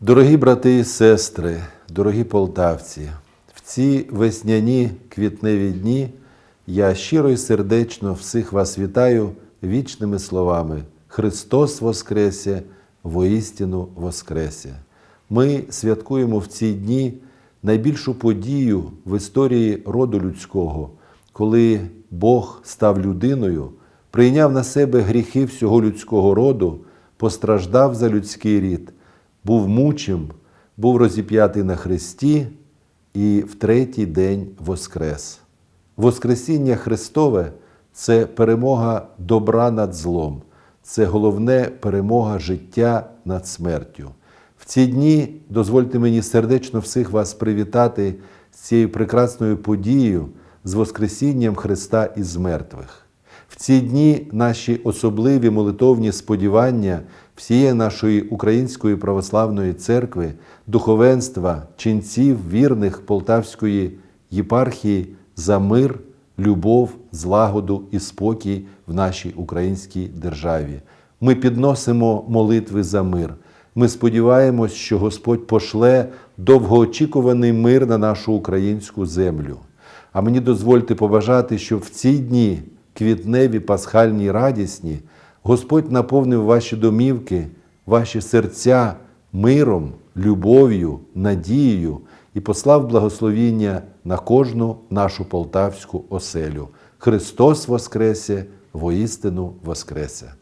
Дорогі брати і сестри, дорогі полтавці, в ці весняні квітневі дні я щиро і сердечно всіх вас вітаю вічними словами Христос Воскресе, воістину Воскресе. Ми святкуємо в ці дні найбільшу подію в історії роду людського, коли Бог став людиною, прийняв на себе гріхи всього людського роду, постраждав за людський рід, був мучим, був розіп'ятий на хресті і в третій день воскрес. Воскресіння Христове це перемога добра над злом, це головне перемога життя над смертю. В ці дні дозвольте мені сердечно всіх вас привітати з цією прекрасною подією, з Воскресінням Христа із мертвих. В ці дні наші особливі молитовні сподівання всієї нашої Української православної церкви, духовенства, ченців, вірних Полтавської єпархії за мир, любов, злагоду і спокій в нашій українській державі. Ми підносимо молитви за мир. Ми сподіваємось, що Господь пошле довгоочікуваний мир на нашу українську землю. А мені дозвольте побажати, щоб в ці дні квітневі, пасхальні, радісні, Господь наповнив ваші домівки, ваші серця миром, любов'ю, надією і послав благословіння на кожну нашу полтавську оселю. Христос Воскресе, воістину Воскресе!